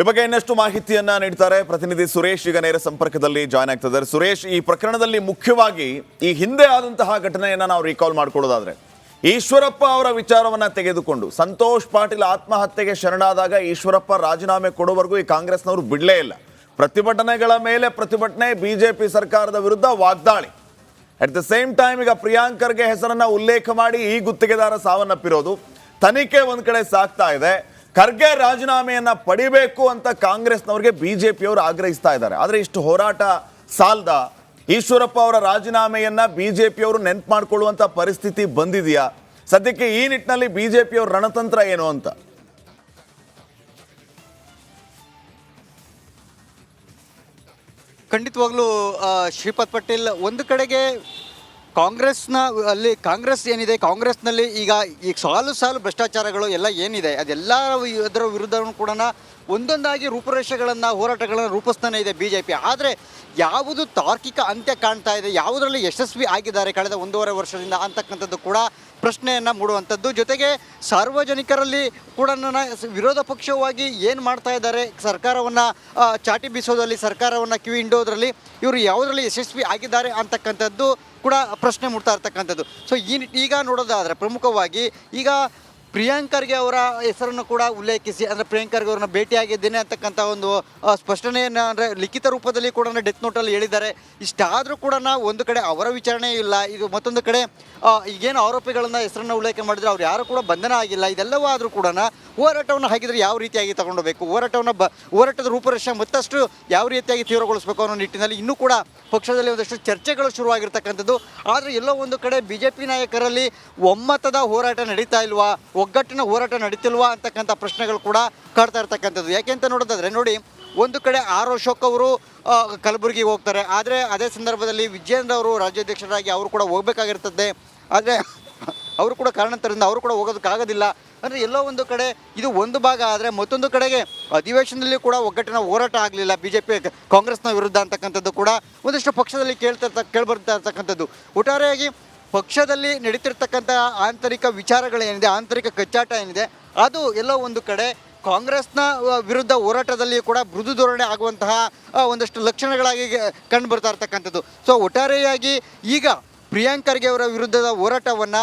ಈ ಬಗ್ಗೆ ಇನ್ನಷ್ಟು ಮಾಹಿತಿಯನ್ನ ನೀಡ್ತಾರೆ ಪ್ರತಿನಿಧಿ ಸುರೇಶ್. ಈಗ ನೇರ ಸಂಪರ್ಕದಲ್ಲಿ ಜಾಯ್ನ್ ಆಗ್ತಿದ್ದಾರೆ. ಸುರೇಶ್, ಈ ಪ್ರಕರಣದಲ್ಲಿ ಮುಖ್ಯವಾಗಿ ಈ ಹಿಂದೆ ಆದಂತಹ ಘಟನೆಯನ್ನ ನಾವು ರೀಕಾಲ್ ಮಾಡ್ಕೊಳ್ಳೋದಾದ್ರೆ, ಈಶ್ವರಪ್ಪ ಅವರ ವಿಚಾರವನ್ನ ತೆಗೆದುಕೊಂಡು, ಸಂತೋಷ್ ಪಾಟೀಲ್ ಆತ್ಮಹತ್ಯೆಗೆ ಶರಣಾದಾಗ ಈಶ್ವರಪ್ಪ ರಾಜೀನಾಮೆ ಕೊಡುವವರೆಗೂ ಈ ಕಾಂಗ್ರೆಸ್ನವರು ಬಿಡಲೇ ಇಲ್ಲ. ಪ್ರತಿಭಟನೆಗಳ ಮೇಲೆ ಪ್ರತಿಭಟನೆ ಬಿಜೆಪಿ ಸರ್ಕಾರದ ವಿರುದ್ಧ ವಾಗ್ದಾಳಿ. ಅಟ್ ದ ಸೇಮ್ ಟೈಮ್ ಈಗ ಪ್ರಿಯಾಂಕರ್ಗೆ ಹೆಸರನ್ನ ಉಲ್ಲೇಖ ಮಾಡಿ ಈ ಗುತ್ತಿಗೆದಾರ ಸಾವನ್ನಪ್ಪಿರೋದು. ತನಿಖೆ ಒಂದ್ ಕಡೆ ಸಾಗ್ತಾ ಇದೆ. ಖರ್ಗೆ ರಾಜೀನಾಮೆಯನ್ನ ಪಡಿಬೇಕು ಅಂತ ಕಾಂಗ್ರೆಸ್ನವ್ರಿಗೆ ಬಿಜೆಪಿಯವರು ಆಗ್ರಹಿಸ್ತಾ ಇದ್ದಾರೆ. ಆದರೆ ಇಷ್ಟು ಹೋರಾಟ ಸಾಲ್ದ ಈಶ್ವರಪ್ಪ ಅವರ ರಾಜೀನಾಮೆಯನ್ನ ಬಿಜೆಪಿಯವರು ನೆನ್ಪು ಮಾಡ್ಕೊಳ್ಳುವಂತ ಪರಿಸ್ಥಿತಿ ಬಂದಿದೆಯಾ? ಸದ್ಯಕ್ಕೆ ಈ ನಿಟ್ಟಿನಲ್ಲಿ ಬಿಜೆಪಿಯವ್ರ ರಣತಂತ್ರ ಏನು ಅಂತ? ಖಂಡಿತವಾಗ್ಲೂ ಶ್ರೀಪಾದ್ ಪಟೇಲ್ ಒಂದು ಕಡೆಗೆ ಕಾಂಗ್ರೆಸ್ನ, ಅಲ್ಲಿ ಕಾಂಗ್ರೆಸ್ ಏನಿದೆ, ಕಾಂಗ್ರೆಸ್ನಲ್ಲಿ ಈಗ ಈಗ ಸಾಲು ಸಾಲು ಭ್ರಷ್ಟಾಚಾರಗಳು ಎಲ್ಲ ಏನಿದೆ, ಅದೆಲ್ಲ ಅದರ ವಿರುದ್ಧವೂ ಕೂಡ ಒಂದೊಂದಾಗಿ ರೂಪುರೇಷೆಗಳನ್ನು, ಹೋರಾಟಗಳನ್ನು ರೂಪಿಸ್ತಾನೆ ಇದೆ ಬಿ ಜೆ ಪಿ ಆದರೆ ಯಾವುದು ತಾರ್ಕಿಕ ಅಂತ್ಯ ಕಾಣ್ತಾ ಇದೆ, ಯಾವುದರಲ್ಲಿ ಯಶಸ್ವಿ ಆಗಿದ್ದಾರೆ ಕಳೆದ ಒಂದೂವರೆ ವರ್ಷದಿಂದ ಅಂತಕ್ಕಂಥದ್ದು ಕೂಡ ಪ್ರಶ್ನೆಯನ್ನು ಮೂಡುವಂಥದ್ದು. ಜೊತೆಗೆ ಸಾರ್ವಜನಿಕರಲ್ಲಿ ಕೂಡ ನನ್ನ ವಿರೋಧ ಪಕ್ಷವಾಗಿ ಏನು ಮಾಡ್ತಾ ಇದ್ದಾರೆ, ಸರ್ಕಾರವನ್ನು ಚಾಟಿ ಬೀಸೋದ್ರಲ್ಲಿ, ಸರ್ಕಾರವನ್ನು ಕಿವಿ ಹಿಂಡೋದ್ರಲ್ಲಿ ಇವರು ಯಾವುದರಲ್ಲಿ ಯಶಸ್ವಿ ಆಗಿದ್ದಾರೆ ಅಂತಕ್ಕಂಥದ್ದು ಕೂಡ ಪ್ರಶ್ನೆ ಮೂಡ್ತಾ ಇರ್ತಕ್ಕಂಥದ್ದು. ಸೊ ಈ ಈಗ ನೋಡೋದಾದರೆ ಪ್ರಮುಖವಾಗಿ ಈಗ ಪ್ರಿಯಾಂಕರ್ಗೆ ಅವರ ಹೆಸರನ್ನು ಕೂಡ ಉಲ್ಲೇಖಿಸಿ, ಅಂದರೆ ಪ್ರಿಯಾಂಕರ್ಗೆ ಅವ್ರನ್ನ ಭೇಟಿಯಾಗಿದ್ದೇನೆ ಅಂತಕ್ಕಂಥ ಒಂದು ಸ್ಪಷ್ಟನೆಯನ್ನು, ಅಂದರೆ ಲಿಖಿತ ರೂಪದಲ್ಲಿ ಕೂಡ ಡೆತ್ ನೋಟಲ್ಲಿ ಹೇಳಿದ್ದಾರೆ. ಇಷ್ಟಾದರೂ ಕೂಡ ಒಂದು ಕಡೆ ಅವರ ವಿಚಾರಣೆ ಇಲ್ಲ, ಇದು ಮತ್ತೊಂದು ಕಡೆ ಈಗೇನು ಆರೋಪಿಗಳನ್ನು ಹೆಸರನ್ನು ಉಲ್ಲೇಖ ಮಾಡಿದರೆ ಅವ್ರು ಯಾರು ಕೂಡ ಬಂಧನ ಆಗಿಲ್ಲ, ಇದೆಲ್ಲವೂ ಆದರೂ ಕೂಡ ಹೋರಾಟವನ್ನು ಹಾಕಿದರೆ ಯಾವ ರೀತಿಯಾಗಿ ತಗೊಂಡೋಗ್ಬೇಕು? ಹೋರಾಟವನ್ನು ಬ, ಹೋರಾಟದ ರೂಪರೇಷೆ ಮತ್ತಷ್ಟು ಯಾವ ರೀತಿಯಾಗಿ ತೀವ್ರಗೊಳಿಸಬೇಕು ಅನ್ನೋ ನಿಟ್ಟಿನಲ್ಲಿ ಇನ್ನೂ ಕೂಡ ಪಕ್ಷದಲ್ಲಿ ಒಂದಷ್ಟು ಚರ್ಚೆಗಳು ಶುರುವಾಗಿರ್ತಕ್ಕಂಥದ್ದು. ಆದರೆ ಎಲ್ಲೋ ಒಂದು ಕಡೆ ಬಿ ನಾಯಕರಲ್ಲಿ ಒಮ್ಮತದ ಹೋರಾಟ ನಡೀತಾ ಇಲ್ವಾ? ಒಗ್ಗಟ್ಟಿನ ಹೋರಾಟ ನಡೀತಿಲ್ವಾ ಅಂತಕ್ಕಂಥ ಪ್ರಶ್ನೆಗಳು ಕೂಡ ಕಾಡ್ತಾ ಇರ್ತಕ್ಕಂಥದ್ದು. ಯಾಕೆಂತ ನೋಡೋದಾದ್ರೆ ನೋಡಿ, ಒಂದು ಕಡೆ ಆರ್ ಅಶೋಕ್ ಅವರು ಕಲಬುರಗಿಗೆ ಹೋಗ್ತಾರೆ. ಆದರೆ ಅದೇ ಸಂದರ್ಭದಲ್ಲಿ ವಿಜಯೇಂದ್ರ ಅವರು ರಾಜ್ಯಾಧ್ಯಕ್ಷರಾಗಿ ಅವರು ಕೂಡ ಹೋಗ್ಬೇಕಾಗಿರ್ತದೆ ಆದರೆ ಅವರು ಕೂಡ ಕಾರಣಾಂತರದಿಂದ ಅವರು ಕೂಡ ಹೋಗೋದಕ್ಕಾಗೋದಿಲ್ಲ. ಅಂದರೆ ಎಲ್ಲೋ ಒಂದು ಕಡೆ ಇದು ಒಂದು ಭಾಗ ಆದರೆ ಮತ್ತೊಂದು ಕಡೆಗೆ ಅಧಿವೇಶನದಲ್ಲಿ ಕೂಡ ಒಗ್ಗಟ್ಟಿನ ಹೋರಾಟ ಆಗಲಿಲ್ಲ ಬಿ ಜೆ ಪಿ ಕಾಂಗ್ರೆಸ್ನ ವಿರುದ್ಧ ಅಂತಕ್ಕಂಥದ್ದು ಕೂಡ ಒಂದಿಷ್ಟು ಪಕ್ಷದಲ್ಲಿ ಕೇಳ್ತಾ ಕೇಳ್ಬರ್ತಾ ಇರ್ತಕ್ಕಂಥದ್ದು. ಒಟ್ಟಾರೆಯಾಗಿ ಪಕ್ಷದಲ್ಲಿ ನಡೀತಿರ್ತಕ್ಕಂಥ ಆಂತರಿಕ ವಿಚಾರಗಳೇನಿದೆ, ಆಂತರಿಕ ಕಚ್ಚಾಟ ಏನಿದೆ, ಅದು ಎಲ್ಲೋ ಒಂದು ಕಡೆ ಕಾಂಗ್ರೆಸ್ನ ವಿರುದ್ಧ ಹೋರಾಟದಲ್ಲಿ ಕೂಡ ಮೃದು ಧೋರಣೆ ಆಗುವಂತಹ ಒಂದಷ್ಟು ಲಕ್ಷಣಗಳಾಗಿ ಕಂಡು ಬರ್ತಾ ಇರ್ತಕ್ಕಂಥದ್ದು. ಸೊ ಒಟ್ಟಾರೆಯಾಗಿ ಈಗ ಪ್ರಿಯಾಂಕರ್ಗೆ ಅವರ ವಿರುದ್ಧದ ಹೋರಾಟವನ್ನು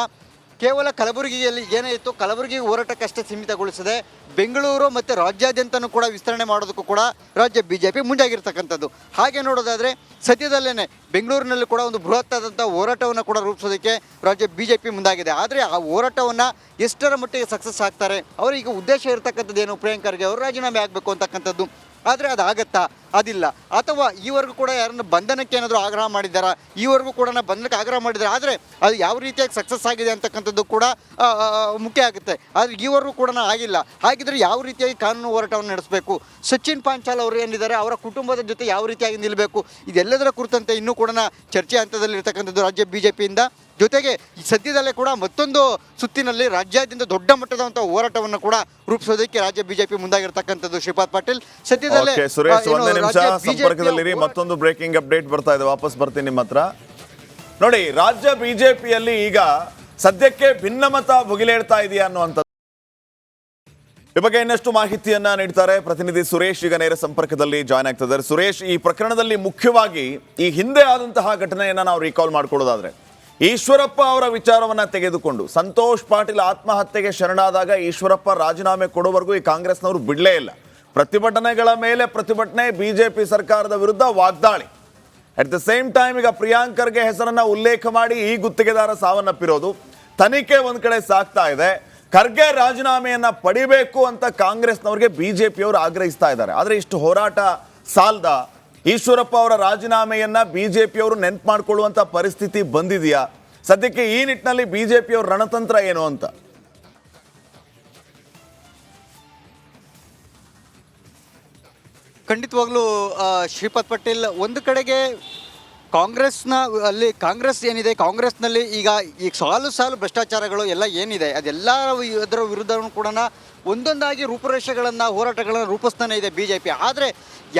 ಕೇವಲ ಕಲಬುರಗಿಯಲ್ಲಿ ಏನೇ ಇತ್ತು, ಕಲಬುರಗಿ ಹೋರಾಟಕ್ಕಷ್ಟೇ ಸೀಮಿತಗೊಳಿಸದೆ ಬೆಂಗಳೂರು ಮತ್ತು ರಾಜ್ಯಾದ್ಯಂತನೂ ಕೂಡ ವಿಸ್ತರಣೆ ಮಾಡೋದಕ್ಕೂ ಕೂಡ ರಾಜ್ಯ ಬಿ ಜೆ ಪಿ ಮುಂದಾಗಿರ್ತಕ್ಕಂಥದ್ದು ಹಾಗೆ ನೋಡೋದಾದರೆ ಸದ್ಯದಲ್ಲೇ ಬೆಂಗಳೂರಿನಲ್ಲಿ ಕೂಡ ಒಂದು ಬೃಹತ್ತಾದಂಥ ಹೋರಾಟವನ್ನು ಕೂಡ ರೂಪಿಸೋದಕ್ಕೆ ರಾಜ್ಯ ಬಿ ಜೆ ಪಿ ಮುಂದಾಗಿದೆ. ಆದರೆ ಆ ಹೋರಾಟವನ್ನು ಎಷ್ಟರ ಮಟ್ಟಿಗೆ ಸಕ್ಸಸ್ ಆಗ್ತಾರೆ, ಅವರಿಗೆ ಉದ್ದೇಶ ಇರತಕ್ಕಂಥದ್ದು ಏನು? ಪ್ರಿಯಾಂಕರ್ಗೆ ಅವರು ರಾಜೀನಾಮೆ ಆಗಬೇಕು ಅಂತಕ್ಕಂಥದ್ದು. ಆದರೆ ಅದಾಗತ್ತಾ? ಅದಿಲ್ಲ. ಅಥವಾ ಈವರೆಗೂ ಕೂಡ ಯಾರನ್ನು ಬಂಧನಕ್ಕೆ ಏನಾದರೂ ಆಗ್ರಹ ಮಾಡಿದ್ದಾರಾ? ಈವರೆಗೂ ಕೂಡ ಬಂಧನಕ್ಕೆ ಆಗ್ರಹ ಮಾಡಿದ್ದಾರೆ ಆದರೆ ಅದು ಯಾವ ರೀತಿಯಾಗಿ ಸಕ್ಸಸ್ ಆಗಿದೆ ಅಂತಕ್ಕಂಥದ್ದು ಕೂಡ ಮುಖ್ಯ ಆಗುತ್ತೆ. ಆದರೆ ಈವರೆಗೂ ಕೂಡ ಆಗಿಲ್ಲ. ಹಾಗಿದ್ರೆ ಯಾವ ರೀತಿಯಾಗಿ ಕಾನೂನು ಹೋರಾಟವನ್ನು ನಡೆಸಬೇಕು? ಸಚಿನ್ ಪಾಂಚಾಲ್ ಅವರು ಏನಿದ್ದಾರೆ, ಅವರ ಕುಟುಂಬದ ಜೊತೆ ಯಾವ ರೀತಿಯಾಗಿ ನಿಲ್ಲಬೇಕು ಇದೆಲ್ಲದರ ಕುರಿತಂತೆ ಇನ್ನೂ ಕೂಡ ಚರ್ಚೆ ಹಂತದಲ್ಲಿ ಇರ್ತಕ್ಕಂಥದ್ದು ರಾಜ್ಯ ಬಿ ಜೆ ಜೊತೆಗೆ ಸದ್ಯದಲ್ಲೇ ಕೂಡ ಮತ್ತೊಂದು ಸುತ್ತಿನಲ್ಲಿ ರಾಜ್ಯಾದ್ಯಂತ ದೊಡ್ಡ ಮಟ್ಟದಂತ ಹೋರಾಟವನ್ನು ಕೂಡ ರೂಪಿಸೋದಕ್ಕೆ ರಾಜ್ಯ ಬಿಜೆಪಿ ಮುಂದಾಗಿರ್ತಕ್ಕಂಥದ್ದು ಶ್ರೀಪಾದ್ ಪಾಟೀಲ್. ಸದ್ಯದಲ್ಲೇ ಸುರೇಶ್ ಒಂದು ನಿಮಿಷ ಸಂಪರ್ಕದಲ್ಲಿರಿ ಮತ್ತೊಂದು ಬ್ರೇಕಿಂಗ್ ಅಪ್ಡೇಟ್ ಬರ್ತಾ ಇದೆ ವಾಪಸ್ ಬರ್ತೀನಿ ನಿಮ್ಮ ಹತ್ರ. ನೋಡಿ ರಾಜ್ಯ ಬಿಜೆಪಿಯಲ್ಲಿ ಈಗ ಸದ್ಯಕ್ಕೆ ಭಿನ್ನಮತ ಭುಗಿಲೇಳ್ತಾ ಇದೆಯಾ ಅನ್ನುವಂಥದ್ದು. ಈ ಬಗ್ಗೆ ಇನ್ನಷ್ಟು ಮಾಹಿತಿಯನ್ನ ನೀಡ್ತಾರೆ ಪ್ರತಿನಿಧಿ ಸುರೇಶ್ ಈಗ ನೇರ ಸಂಪರ್ಕದಲ್ಲಿ ಜಾಯ್ನ್ ಆಗ್ತಿದ್ದಾರೆ. ಸುರೇಶ್ ಈ ಪ್ರಕರಣದಲ್ಲಿ ಮುಖ್ಯವಾಗಿ ಈ ಹಿಂದೆ ಆದಂತಹ ಘಟನೆಯನ್ನ ನಾವು ರೀಕಾಲ್ ಮಾಡ್ಕೊಳ್ಳೋದಾದ್ರೆ ಈಶ್ವರಪ್ಪ ಅವರ ವಿಚಾರವನ್ನು ತೆಗೆದುಕೊಂಡು ಸಂತೋಷ್ ಪಾಟೀಲ್ ಆತ್ಮಹತ್ಯೆಗೆ ಶರಣಾದಾಗ ಈಶ್ವರಪ್ಪ ರಾಜೀನಾಮೆ ಕೊಡುವವರೆಗೂ ಈ ಕಾಂಗ್ರೆಸ್ನವರು ಬಿಡಲೇ ಇಲ್ಲ. ಪ್ರತಿಭಟನೆಗಳ ಮೇಲೆ ಪ್ರತಿಭಟನೆ ಬಿಜೆಪಿ ಸರ್ಕಾರದ ವಿರುದ್ಧ ವಾಗ್ದಾಳಿ. ಅಟ್ ದ ಸೇಮ್ ಟೈಮ್ ಈಗ ಪ್ರಿಯಾಂಕರ್ಗೆ ಹೆಸರನ್ನು ಉಲ್ಲೇಖ ಮಾಡಿ ಈ ಗುತ್ತಿಗೆದಾರ ಸಾವನ್ನಪ್ಪಿರೋದು. ತನಿಖೆ ಒಂದು ಕಡೆ ಸಾಕ್ತಾ ಇದೆ. ಖರ್ಗೆ ರಾಜೀನಾಮೆಯನ್ನು ಪಡಿಬೇಕು ಅಂತ ಕಾಂಗ್ರೆಸ್ನವ್ರಿಗೆ ಬಿಜೆಪಿಯವರು ಆಗ್ರಹಿಸ್ತಾ ಇದ್ದಾರೆ. ಆದರೆ ಇಷ್ಟು ಹೋರಾಟ ಸಾಲ್ದ ಈಶ್ವರಪ್ಪ ಅವರ ರಾಜೀನಾಮೆಯನ್ನ ಬಿಜೆಪಿಯವರು ನೆನ್ಪು ಮಾಡಿಕೊಳ್ಳುವಂಥ ಪರಿಸ್ಥಿತಿ ಬಂದಿದೆಯಾ? ಸದ್ಯಕ್ಕೆ ಈ ನಿಟ್ಟಿನಲ್ಲಿ ಬಿಜೆಪಿಯವ್ರ ರಣತಂತ್ರ ಏನು ಅಂತ? ಖಂಡಿತವಾಗ್ಲೂ ಶ್ರೀಪಾದ್ ಪಟೇಲ್ ಒಂದು ಕಡೆಗೆ ಕಾಂಗ್ರೆಸ್ನ, ಅಲ್ಲಿ ಕಾಂಗ್ರೆಸ್ ಏನಿದೆ, ಕಾಂಗ್ರೆಸ್ನಲ್ಲಿ ಈಗ ಈ ಸಾಲು ಸಾಲು ಭ್ರಷ್ಟಾಚಾರಗಳು ಎಲ್ಲ ಏನಿದೆ, ಅದೆಲ್ಲ ಅದರ ವಿರುದ್ಧವೂ ಕೂಡ ಒಂದೊಂದಾಗಿ ರೂಪುರೇಷೆಗಳನ್ನು, ಹೋರಾಟಗಳನ್ನು ರೂಪಿಸ್ತಾನೆ ಇದೆ ಬಿ ಜೆ ಪಿ ಆದರೆ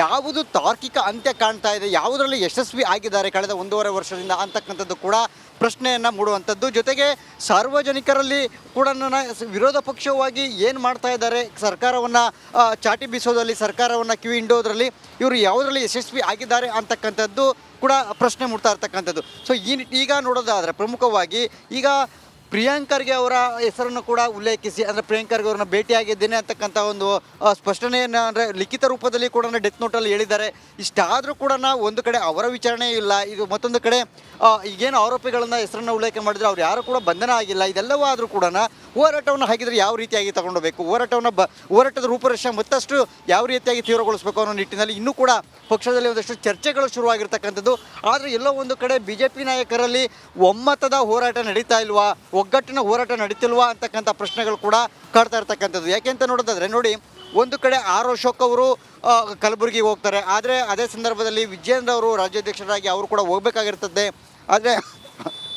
ಯಾವುದು ತಾರ್ಕಿಕ ಅಂತ್ಯ ಕಾಣ್ತಾ ಇದೆ, ಯಾವುದರಲ್ಲಿ ಯಶಸ್ವಿ ಆಗಿದ್ದಾರೆ ಕಳೆದ ಒಂದೂವರೆ ವರ್ಷದಿಂದ ಅಂತಕ್ಕಂಥದ್ದು ಕೂಡ ಪ್ರಶ್ನೆಯನ್ನು ಮೂಡುವಂಥದ್ದು. ಜೊತೆಗೆ ಸಾರ್ವಜನಿಕರಲ್ಲಿ ಕೂಡ ನನ್ನ ವಿರೋಧ ಪಕ್ಷವಾಗಿ ಏನು ಮಾಡ್ತಾ ಇದ್ದಾರೆ, ಸರ್ಕಾರವನ್ನು ಚಾಟಿ ಬೀಸೋದ್ರಲ್ಲಿ, ಸರ್ಕಾರವನ್ನು ಕಿವಿ ಹಿಂಡೋದ್ರಲ್ಲಿ ಇವರು ಯಾವುದರಲ್ಲಿ ಯಶಸ್ವಿ ಆಗಿದ್ದಾರೆ ಅಂತಕ್ಕಂಥದ್ದು ಕೂಡ ಪ್ರಶ್ನೆ ಮೂಡ್ತಾ ಇರ್ತಕ್ಕಂಥದ್ದು. ಸೊ ಈ ಈಗ ನೋಡೋದಾದರೆ ಪ್ರಮುಖವಾಗಿ ಈಗ ಪ್ರಿಯಾಂಕ್ ಖರ್ಗೆ ಅವರ ಹೆಸರನ್ನು ಕೂಡ ಉಲ್ಲೇಖಿಸಿ, ಅಂದರೆ ಪ್ರಿಯಾಂಕರ್ಗೆ ಅವ್ರನ್ನ ಭೇಟಿಯಾಗಿದ್ದೇನೆ ಅಂತಕ್ಕಂಥ ಒಂದು ಸ್ಪಷ್ಟನೆಯನ್ನು, ಅಂದರೆ ಲಿಖಿತ ರೂಪದಲ್ಲಿ ಕೂಡ ಡೆತ್ ನೋಟಲ್ಲಿ ಹೇಳಿದ್ದಾರೆ. ಇಷ್ಟಾದರೂ ಕೂಡ ಒಂದು ಕಡೆ ಅವರ ವಿಚಾರಣೆ ಇಲ್ಲ, ಇದು ಮತ್ತೊಂದು ಕಡೆ ಈಗೇನು ಆರೋಪಿಗಳನ್ನು ಹೆಸರನ್ನು ಉಲ್ಲೇಖ ಮಾಡಿದರೆ ಅವ್ರು ಯಾರು ಕೂಡ ಬಂಧನ ಆಗಿಲ್ಲ, ಇದೆಲ್ಲವೂ ಆದರೂ ಕೂಡ ಹೋರಾಟವನ್ನು ಹಾಕಿದರೆ ಯಾವ ರೀತಿಯಾಗಿ ತಗೊಂಡೋಗಬೇಕು? ಹೋರಾಟವನ್ನು ಬ, ಹೋರಾಟದ ರೂಪರೇಷೆ ಮತ್ತಷ್ಟು ಯಾವ ರೀತಿಯಾಗಿ ತೀವ್ರಗೊಳಿಸಬೇಕು ಅನ್ನೋ ನಿಟ್ಟಿನಲ್ಲಿ ಇನ್ನೂ ಕೂಡ ಪಕ್ಷದಲ್ಲಿ ಒಂದಷ್ಟು ಚರ್ಚೆಗಳು ಶುರುವಾಗಿರ್ತಕ್ಕಂಥದ್ದು. ಆದರೆ ಎಲ್ಲೋ ಒಂದು ಕಡೆ ಬಿ ನಾಯಕರಲ್ಲಿ ಒಮ್ಮತದ ಹೋರಾಟ ನಡೀತಾ ಇಲ್ವಾ? ಒಗ್ಗಟ್ಟಿನ ಹೋರಾಟ ನಡೀತಿಲ್ವಾ ಅಂತಕ್ಕಂಥ ಪ್ರಶ್ನೆಗಳು ಕೂಡ ಕಾಡ್ತಾ ಇರ್ತಕ್ಕಂಥದ್ದು. ಯಾಕೆಂತ ನೋಡೋದಾದ್ರೆ ನೋಡಿ, ಒಂದು ಕಡೆ ಆರ್ ಅಶೋಕ್ ಅವರು ಕಲಬುರಗಿ ಕಲಬುರಗಿಗೆ ಹೋಗ್ತಾರೆ. ಆದರೆ ಅದೇ ಸಂದರ್ಭದಲ್ಲಿ ವಿಜಯೇಂದ್ರ ಅವರು ರಾಜ್ಯಾಧ್ಯಕ್ಷರಾಗಿ ಅವರು ಕೂಡ ಹೋಗ್ಬೇಕಾಗಿರ್ತದೆ ಆದರೆ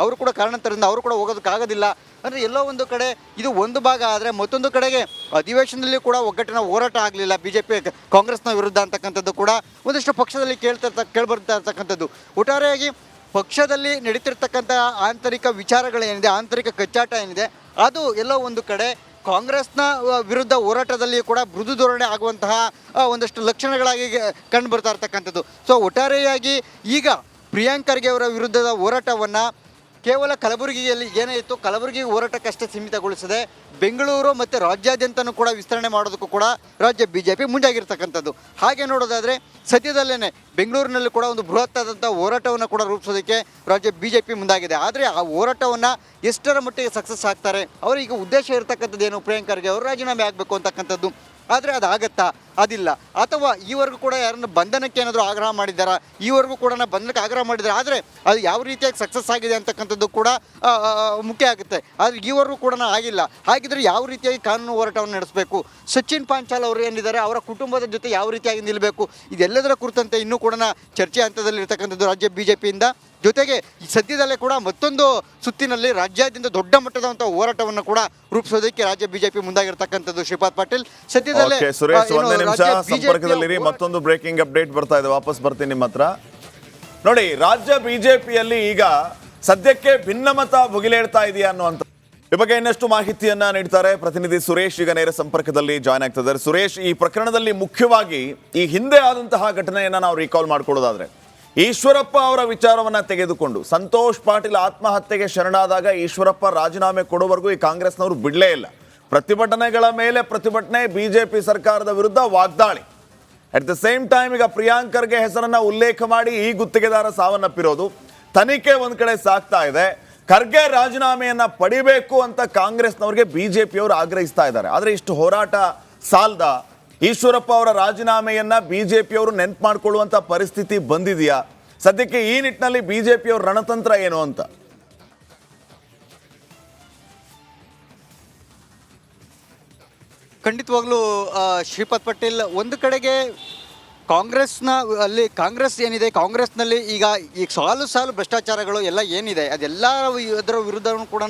ಅವರು ಕೂಡ ಕಾರಣಾಂತರದಿಂದ ಅವರು ಕೂಡ ಹೋಗೋದಕ್ಕಾಗೋದಿಲ್ಲ. ಅಂದರೆ ಎಲ್ಲೋ ಒಂದು ಕಡೆ ಇದು ಒಂದು ಭಾಗ ಆದರೆ ಮತ್ತೊಂದು ಕಡೆಗೆ ಅಧಿವೇಶನದಲ್ಲಿ ಕೂಡ ಒಗ್ಗಟ್ಟಿನ ಹೋರಾಟ ಆಗಲಿಲ್ಲ. ಬಿ ಜೆ ಪಿ ಕಾಂಗ್ರೆಸ್ನ ವಿರುದ್ಧ ಅಂತಕ್ಕಂಥದ್ದು ಕೂಡ ಒಂದಿಷ್ಟು ಪಕ್ಷದಲ್ಲಿ ಕೇಳ್ತಿರ್ತ ಕೇಳ್ಬರ್ತಾ ಇರ್ತಕ್ಕಂಥದ್ದು. ಒಟ್ಟಾರೆಯಾಗಿ ಪಕ್ಷದಲ್ಲಿ ನಡೀತಿರ್ತಕ್ಕಂಥ ಆಂತರಿಕ ವಿಚಾರಗಳೇನಿದೆ, ಆಂತರಿಕ ಕಚ್ಚಾಟ ಏನಿದೆ, ಅದು ಎಲ್ಲೋ ಒಂದು ಕಡೆ ಕಾಂಗ್ರೆಸ್ನ ವಿರುದ್ಧ ಹೋರಾಟದಲ್ಲಿ ಕೂಡ ಮೃದು ಧೋರಣೆ ಆಗುವಂತಹ ಒಂದಷ್ಟು ಲಕ್ಷಣಗಳಾಗಿ ಕಂಡು ಬರ್ತಾ ಇರ್ತಕ್ಕಂಥದ್ದು. ಸೊ ಒಟ್ಟಾರೆಯಾಗಿ ಈಗ ಪ್ರಿಯಾಂಕ್ ಖರ್ಗೆ ಅವರ ವಿರುದ್ಧದ ಹೋರಾಟವನ್ನು ಕೇವಲ ಕಲಬುರಗಿಯಲ್ಲಿ ಏನೇ ಇತ್ತು, ಕಲಬುರಗಿ ಹೋರಾಟಕ್ಕಷ್ಟೇ ಸೀಮಿತಗೊಳಿಸದೆ ಬೆಂಗಳೂರು ಮತ್ತು ರಾಜ್ಯಾದ್ಯಂತನೂ ಕೂಡ ವಿಸ್ತರಣೆ ಮಾಡೋದಕ್ಕೂ ಕೂಡ ರಾಜ್ಯ ಬಿ ಜೆ ಪಿ ಮುಂದಾಗಿರ್ತಕ್ಕಂಥದ್ದು ಹಾಗೆ ನೋಡೋದಾದರೆ ಸದ್ಯದಲ್ಲೇ ಬೆಂಗಳೂರಿನಲ್ಲಿ ಕೂಡ ಒಂದು ಬೃಹತ್ತಾದಂಥ ಹೋರಾಟವನ್ನು ಕೂಡ ರೂಪಿಸೋದಕ್ಕೆ ರಾಜ್ಯ ಬಿ ಜೆ ಪಿ ಮುಂದಾಗಿದೆ. ಆದರೆ ಆ ಹೋರಾಟವನ್ನು ಎಷ್ಟರ ಮಟ್ಟಿಗೆ ಸಕ್ಸಸ್ ಆಗ್ತಾರೆ, ಅವರಿಗೆ ಉದ್ದೇಶ ಇರತಕ್ಕಂಥದ್ದು ಏನು ಪ್ರಿಯಾಂಕರ್ಗೆ? ಅವರು ರಾಜೀನಾಮೆ ಆಗಬೇಕು ಅಂತಕ್ಕಂಥದ್ದು ಆದರೆ ಅದಾಗತ್ತಾ? ಅದಿಲ್ಲ. ಅಥವಾ ಈವರೆಗೂ ಕೂಡ ಯಾರನ್ನು ಬಂಧನಕ್ಕೆ ಏನಾದರೂ ಆಗ್ರಹ ಮಾಡಿದ್ದಾರಾ? ಈವರೆಗೂ ಕೂಡ ಬಂಧನಕ್ಕೆ ಆಗ್ರಹ ಮಾಡಿದ್ದಾರೆ ಆದರೆ ಅದು ಯಾವ ರೀತಿಯಾಗಿ ಸಕ್ಸಸ್ ಆಗಿದೆ ಅಂತಕ್ಕಂಥದ್ದು ಕೂಡ ಮುಖ್ಯ ಆಗುತ್ತೆ. ಆದರೆ ಈವರೆಗೂ ಕೂಡ ಆಗಿಲ್ಲ. ಹಾಗಿದ್ರೆ ಯಾವ ರೀತಿಯಾಗಿ ಕಾನೂನು ಹೋರಾಟವನ್ನು ನಡೆಸಬೇಕು? ಸಚಿನ್ ಪಾಂಚಾಲ್ ಅವರು ಏನಿದ್ದಾರೆ, ಅವರ ಕುಟುಂಬದ ಜೊತೆ ಯಾವ ರೀತಿಯಾಗಿ ನಿಲ್ಲಬೇಕು ಇದೆಲ್ಲದರ ಕುರಿತಂತೆ ಇನ್ನೂ ಕೂಡ ಚರ್ಚೆ ಹಂತದಲ್ಲಿ ಇರ್ತಕ್ಕಂಥದ್ದು ರಾಜ್ಯ ಬಿ ಜೆ ಜೊತೆಗೆ ಈ ಸದ್ಯದಲ್ಲೇ ಕೂಡ ಮತ್ತೊಂದು ಸುತ್ತಿನಲ್ಲಿ ರಾಜ್ಯಾದ್ಯಂತ ದೊಡ್ಡ ಮಟ್ಟದಂತ ಹೋರಾಟವನ್ನು ಕೂಡ ರೂಪಿಸೋದಕ್ಕೆ ರಾಜ್ಯ ಬಿಜೆಪಿ ಮುಂದಾಗಿರ್ತಕ್ಕಂಥದ್ದು ಶ್ರೀಪಾದ್ ಪಾಟೀಲ್. ಸದ್ಯದಲ್ಲೇ ಸುರೇಶ್ ಒಂದು ನಿಮಿಷ ಸಂಪರ್ಕದಲ್ಲಿ ಸಂಪರ್ಕದಲ್ಲಿರಿ. ಮತ್ತೊಂದು ಬ್ರೇಕಿಂಗ್ ಅಪ್ಡೇಟ್ ಬರ್ತಾ ಇದೆ. ವಾಪಸ್ ಬರ್ತೀನಿ ನಿಮ್ಮ ಹತ್ರ. ನೋಡಿ ರಾಜ್ಯ ಬಿಜೆಪಿಯಲ್ಲಿ ಈಗ ಸದ್ಯಕ್ಕೆ ಭಿನ್ನಮತ ಭುಗಿಲೇಳ್ತಾ ಇದೆಯಾ ಅನ್ನುವಂಥ ಈ ಬಗ್ಗೆ ಇನ್ನಷ್ಟು ಮಾಹಿತಿಯನ್ನ ನೀಡ್ತಾರೆ ಪ್ರತಿನಿಧಿ ಸುರೇಶ್. ಈಗ ನೇರ ಸಂಪರ್ಕದಲ್ಲಿ ಜಾಯ್ನ್ ಆಗ್ತಿದ್ದಾರೆ ಸುರೇಶ್ ಈ ಪ್ರಕರಣದಲ್ಲಿ ಮುಖ್ಯವಾಗಿ ಈ ಹಿಂದೆ ಆದಂತಹ ಘಟನೆಯನ್ನ ನಾವು ರೀಕಾಲ್ ಮಾಡ್ಕೊಳ್ಳೋದಾದ್ರೆ. ಈಶ್ವರಪ್ಪ ಅವರ ವಿಚಾರವನ್ನ ತೆಗೆದುಕೊಂಡು ಸಂತೋಷ್ ಪಾಟೀಲ್ ಆತ್ಮಹತ್ಯೆಗೆ ಶರಣಾದಾಗ ಈಶ್ವರಪ್ಪ ರಾಜೀನಾಮೆ ಕೊಡುವವರೆಗೂ ಈ ಕಾಂಗ್ರೆಸ್ನವರು ಬಿಡಲೇ ಇಲ್ಲ. ಪ್ರತಿಭಟನೆಗಳ ಮೇಲೆ ಪ್ರತಿಭಟನೆ ಬಿಜೆಪಿ ಸರ್ಕಾರದ ವಿರುದ್ಧ ವಾಗ್ದಾಳಿ. ಅಟ್ ದ ಸೇಮ್ ಟೈಮ್ ಈಗ ಪ್ರಿಯಾಂಕರ್ಗೆ ಹೆಸರನ್ನು ಉಲ್ಲೇಖ ಮಾಡಿ ಈ ಗುತ್ತಿಗೆದಾರ ಸಾವನ್ನಪ್ಪಿರೋದು. ತನಿಖೆ ಒಂದು ಕಡೆ ಸಾಕ್ತಾ ಇದೆ. ಖರ್ಗೆ ರಾಜೀನಾಮೆಯನ್ನ ಪಡಿಬೇಕು ಅಂತ ಕಾಂಗ್ರೆಸ್ನವ್ರಿಗೆ ಬಿಜೆಪಿಯವರು ಆಗ್ರಹಿಸ್ತಾ ಇದ್ದಾರೆ. ಆದರೆ ಇಷ್ಟು ಹೋರಾಟ ಸಾಲ್ದ? ಈಶ್ವರಪ್ಪ ಅವರ ರಾಜೀನಾಮೆಯನ್ನ ಬಿಜೆಪಿಯವರು ನೆನ್ಪು ಮಾಡ್ಕೊಳ್ಳುವಂತ ಪರಿಸ್ಥಿತಿ ಬಂದಿದೆಯಾ? ಸದ್ಯಕ್ಕೆ ಈ ನಿಟ್ಟಿನಲ್ಲಿ ಬಿಜೆಪಿಯವ್ರ ರಣತಂತ್ರ ಏನು ಅಂತ? ಖಂಡಿತವಾಗ್ಲೂ ಶ್ರೀಪಾದ್ ಪಟೇಲ್ ಒಂದು ಕಡೆಗೆ ಕಾಂಗ್ರೆಸ್ನ, ಅಲ್ಲಿ ಕಾಂಗ್ರೆಸ್ ಏನಿದೆ, ಕಾಂಗ್ರೆಸ್ನಲ್ಲಿ ಈಗ ಈಗ ಸಾಲು ಸಾಲು ಭ್ರಷ್ಟಾಚಾರಗಳು ಎಲ್ಲ ಏನಿದೆ, ಅದೆಲ್ಲ ಅದರ ವಿರುದ್ಧವೂ ಕೂಡ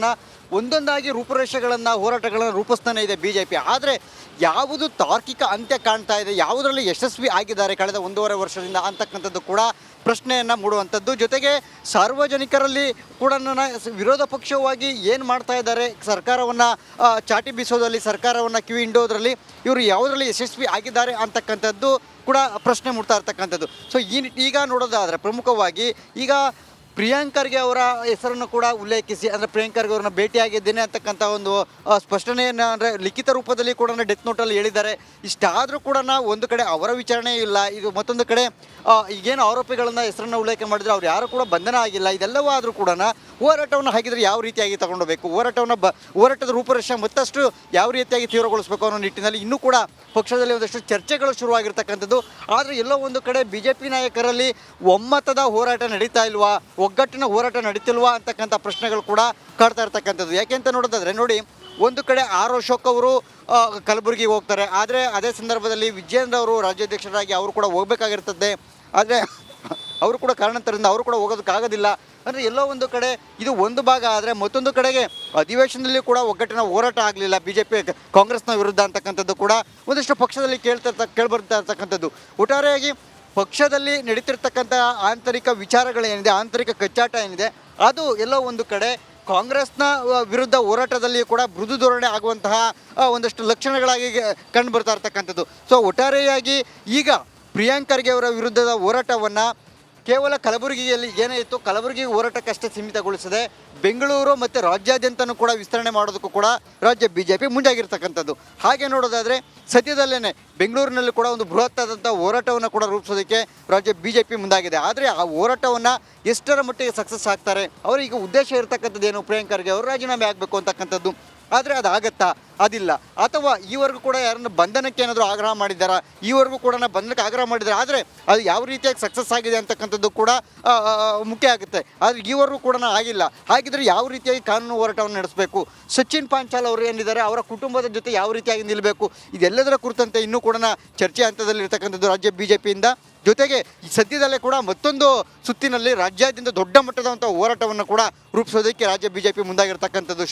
ಒಂದೊಂದಾಗಿ ರೂಪುರೇಷೆಗಳನ್ನು, ಹೋರಾಟಗಳನ್ನು ರೂಪಿಸ್ತಾನೆ ಇದೆ ಬಿ ಜೆ ಪಿ ಆದರೆ ಯಾವುದು ತಾರ್ಕಿಕ ಅಂತ್ಯ ಕಾಣ್ತಾ ಇದೆ, ಯಾವುದರಲ್ಲಿ ಯಶಸ್ವಿ ಆಗಿದ್ದಾರೆ ಕಳೆದ ಒಂದೂವರೆ ವರ್ಷದಿಂದ ಅಂತಕ್ಕಂಥದ್ದು ಕೂಡ ಪ್ರಶ್ನೆಯನ್ನು ಮೂಡುವಂಥದ್ದು. ಜೊತೆಗೆ ಸಾರ್ವಜನಿಕರಲ್ಲಿ ಕೂಡ ನನ್ನ ವಿರೋಧ ಪಕ್ಷವಾಗಿ ಏನು ಮಾಡ್ತಾ ಇದ್ದಾರೆ, ಸರ್ಕಾರವನ್ನು ಚಾಟಿ ಬೀಸೋದ್ರಲ್ಲಿ, ಸರ್ಕಾರವನ್ನು ಕಿವಿ ಹಿಂಡೋದ್ರಲ್ಲಿ, ಇವರು ಯಾವುದರಲ್ಲಿ ಯಶಸ್ವಿ ಆಗಿದ್ದಾರೆ ಅಂತಕ್ಕಂಥದ್ದು ಕೂಡ ಪ್ರಶ್ನೆ ಮೂಡ್ತಾ ಇರ್ತಕ್ಕಂಥದ್ದು. ಸೊ ಈ, ಈಗ ನೋಡೋದಾದರೆ ಪ್ರಮುಖವಾಗಿ ಈಗ ಪ್ರಿಯಾಂಕ್ ಖರ್ಗೆ ಅವರ ಹೆಸರನ್ನು ಕೂಡ ಉಲ್ಲೇಖಿಸಿ, ಅಂದರೆ ಪ್ರಿಯಾಂಕರ್ಗೆ ಅವ್ರನ್ನ ಭೇಟಿಯಾಗಿದ್ದೇನೆ ಅಂತಕ್ಕಂಥ ಒಂದು ಸ್ಪಷ್ಟನೆಯನ್ನು, ಅಂದರೆ ಲಿಖಿತ ರೂಪದಲ್ಲಿ ಕೂಡ ಡೆತ್ ನೋಟಲ್ಲಿ ಹೇಳಿದ್ದಾರೆ. ಇಷ್ಟಾದರೂ ಕೂಡ ಒಂದು ಕಡೆ ಅವರ ವಿಚಾರಣೆ ಇಲ್ಲ, ಇದು ಮತ್ತೊಂದು ಕಡೆ ಈಗೇನು ಆರೋಪಿಗಳನ್ನ ಹೆಸರನ್ನು ಉಲ್ಲೇಖ ಮಾಡಿದರೆ ಅವ್ರು ಯಾರು ಕೂಡ ಬಂಧನ ಆಗಿಲ್ಲ, ಇದೆಲ್ಲವೂ ಆದರೂ ಕೂಡ ಹೋರಾಟವನ್ನು ಹಾಕಿದರೆ ಯಾವ ರೀತಿಯಾಗಿ ತಗೊಂಡೋಗಬೇಕು? ಹೋರಾಟವನ್ನು ಬ, ಹೋರಾಟದ ರೂಪರೇಷೆ ಮತ್ತಷ್ಟು ಯಾವ ರೀತಿಯಾಗಿ ತೀವ್ರಗೊಳಿಸಬೇಕು ಅನ್ನೋ ನಿಟ್ಟಿನಲ್ಲಿ ಇನ್ನೂ ಕೂಡ ಪಕ್ಷದಲ್ಲಿ ಒಂದಷ್ಟು ಚರ್ಚೆಗಳು ಶುರುವಾಗಿರ್ತಕ್ಕಂಥದ್ದು. ಆದರೆ ಎಲ್ಲೋ ಒಂದು ಕಡೆ ಬಿ ಜೆ ಪಿ ನಾಯಕರಲ್ಲಿ ಒಮ್ಮತದ ಹೋರಾಟ ನಡೀತಾ ಇಲ್ವಾ? ಒಗ್ಗಟ್ಟಿನ ಹೋರಾಟ ನಡೀತಿಲ್ವಾ ಅಂತಕ್ಕಂಥ ಪ್ರಶ್ನೆಗಳು ಕೂಡ ಕಾಡ್ತಾ ಇರ್ತಕ್ಕಂಥದ್ದು. ಯಾಕೆಂತ ನೋಡೋದಾದ್ರೆ, ನೋಡಿ, ಒಂದು ಕಡೆ ಆರ್ ಅಶೋಕ್ ಅವರು ಕಲಬುರಗಿಗೆ ಹೋಗ್ತಾರೆ. ಆದರೆ ಅದೇ ಸಂದರ್ಭದಲ್ಲಿ ವಿಜಯೇಂದ್ರ ಅವರು ರಾಜ್ಯಾಧ್ಯಕ್ಷರಾಗಿ ಅವರು ಕೂಡ ಹೋಗ್ಬೇಕಾಗಿರ್ತದೆ ಆದರೆ ಅವರು ಕೂಡ ಕಾರಣಾಂತರದಿಂದ ಅವರು ಕೂಡ ಹೋಗೋದಕ್ಕಾಗೋದಿಲ್ಲ. ಅಂದರೆ ಎಲ್ಲೋ ಒಂದು ಕಡೆ ಇದು ಒಂದು ಭಾಗ ಆದರೆ ಮತ್ತೊಂದು ಕಡೆಗೆ ಅಧಿವೇಶನದಲ್ಲಿ ಕೂಡ ಒಗ್ಗಟ್ಟಿನ ಹೋರಾಟ ಆಗಲಿಲ್ಲ. ಬಿ ಜೆ ಪಿ ಕಾಂಗ್ರೆಸ್ನ ವಿರುದ್ಧ ಅಂತಕ್ಕಂಥದ್ದು ಕೂಡ ಒಂದಷ್ಟು ಪಕ್ಷದಲ್ಲಿ ಕೇಳ್ತಾ ಕೇಳ್ಬರ್ತಾ ಇರ್ತಕ್ಕಂಥದ್ದು. ಒಟ್ಟಾರೆಯಾಗಿ ಪಕ್ಷದಲ್ಲಿ ನಡೀತಿರ್ತಕ್ಕಂಥ ಆಂತರಿಕ ವಿಚಾರಗಳೇನಿದೆ, ಆಂತರಿಕ ಕಚ್ಚಾಟ ಏನಿದೆ, ಅದು ಎಲ್ಲೋ ಒಂದು ಕಡೆ ಕಾಂಗ್ರೆಸ್ನ ವಿರುದ್ಧ ಹೋರಾಟದಲ್ಲಿ ಕೂಡ ಮೃದು ಧೋರಣೆ ಆಗುವಂತಹ ಒಂದಷ್ಟು ಲಕ್ಷಣಗಳಾಗಿ ಕಂಡು ಬರ್ತಾ ಇರ್ತಕ್ಕಂಥದ್ದು. ಸೊ ಒಟ್ಟಾರೆಯಾಗಿ ಈಗ ಪ್ರಿಯಾಂಕ್ ಖರ್ಗೆ ಅವರ ವಿರುದ್ಧದ ಹೋರಾಟವನ್ನು ಕೇವಲ ಕಲಬುರಗಿಯಲ್ಲಿ ಏನಾಯಿತು ಕಲಬುರಗಿ ಹೋರಾಟಕ್ಕಷ್ಟೇ ಸೀಮಿತಗೊಳಿಸದೆ ಬೆಂಗಳೂರು ಮತ್ತು ರಾಜ್ಯಾದ್ಯಂತನೂ ಕೂಡ ವಿಸ್ತರಣೆ ಮಾಡೋದಕ್ಕೂ ಕೂಡ ರಾಜ್ಯ ಬಿ ಜೆ ಪಿ ಮುಂಜಾಗಿರ್ತಕ್ಕಂಥದ್ದು. ಹಾಗೆ ನೋಡೋದಾದರೆ ಸದ್ಯದಲ್ಲೇ ಬೆಂಗಳೂರಿನಲ್ಲಿ ಕೂಡ ಒಂದು ಬೃಹತ್ತಾದಂಥ ಹೋರಾಟವನ್ನು ಕೂಡ ರೂಪಿಸೋದಕ್ಕೆ ರಾಜ್ಯ ಬಿ ಜೆ ಪಿ ಮುಂದಾಗಿದೆ. ಆದರೆ ಆ ಹೋರಾಟವನ್ನು ಎಷ್ಟರ ಮಟ್ಟಿಗೆ ಸಕ್ಸಸ್ ಆಗ್ತಾರೆ, ಅವರಿಗೆ ಉದ್ದೇಶ ಇರತಕ್ಕಂಥದ್ದು ಏನು? ಪ್ರಿಯಾಂಕರ್ಗೆ ಅವರು ರಾಜೀನಾಮೆ ಆಗಬೇಕು ಅಂತಕ್ಕಂಥದ್ದು. ಆದರೆ ಅದಾಗತ್ತಾ ಅದಿಲ್ಲ. ಅಥವಾ ಈವರೆಗೂ ಕೂಡ ಯಾರನ್ನು ಬಂಧನಕ್ಕೆ ಏನಾದರೂ ಆಗ್ರಹ ಮಾಡಿದ್ದಾರಾ? ಈವರೆಗೂ ಕೂಡ ಬಂಧನಕ್ಕೆ ಆಗ್ರಹ ಮಾಡಿದ್ದಾರೆ ಆದರೆ ಅದು ಯಾವ ರೀತಿಯಾಗಿ ಸಕ್ಸಸ್ ಆಗಿದೆ ಅಂತಕ್ಕಂಥದ್ದು ಕೂಡ ಮುಖ್ಯ ಆಗುತ್ತೆ. ಆದರೆ ಈವರೆಗೂ ಕೂಡ ಆಗಿಲ್ಲ. ಹಾಗಿದ್ರೆ ಯಾವ ರೀತಿಯಾಗಿ ಕಾನೂನು ಹೋರಾಟವನ್ನು ನಡೆಸಬೇಕು? ಸಚಿನ್ ಪಾಂಚಾಲ್ ಅವರು ಏನಿದ್ದಾರೆ, ಅವರ ಕುಟುಂಬದ ಜೊತೆ ಯಾವ ರೀತಿಯಾಗಿ ನಿಲ್ಲಬೇಕು ಇದೆಲ್ಲದರ ಕುರಿತಂತೆ ಇನ್ನೂ ಕೂಡ ಚರ್ಚೆ ಹಂತದಲ್ಲಿ ಇರ್ತಕ್ಕಂಥದ್ದು ರಾಜ್ಯ ಬಿ ಜೆ ಪಿಯಿಂದ ಜೊತೆಗೆ ಸದ್ಯದಲ್ಲೇ ಕೂಡ ಮತ್ತೊಂದು ಸುತ್ತಿನಲ್ಲಿ ರಾಜ್ಯಾದ್ಯಂತ ದೊಡ್ಡ ಮಟ್ಟದಂಥ ಹೋರಾಟವನ್ನು ಕೂಡ ರೂಪಿಸೋದಕ್ಕೆ ರಾಜ್ಯ ಬಿ ಜೆ ಪಿ ಮುಂದಾಗಿರ್ತಕ್ಕಂಥದ್ದು.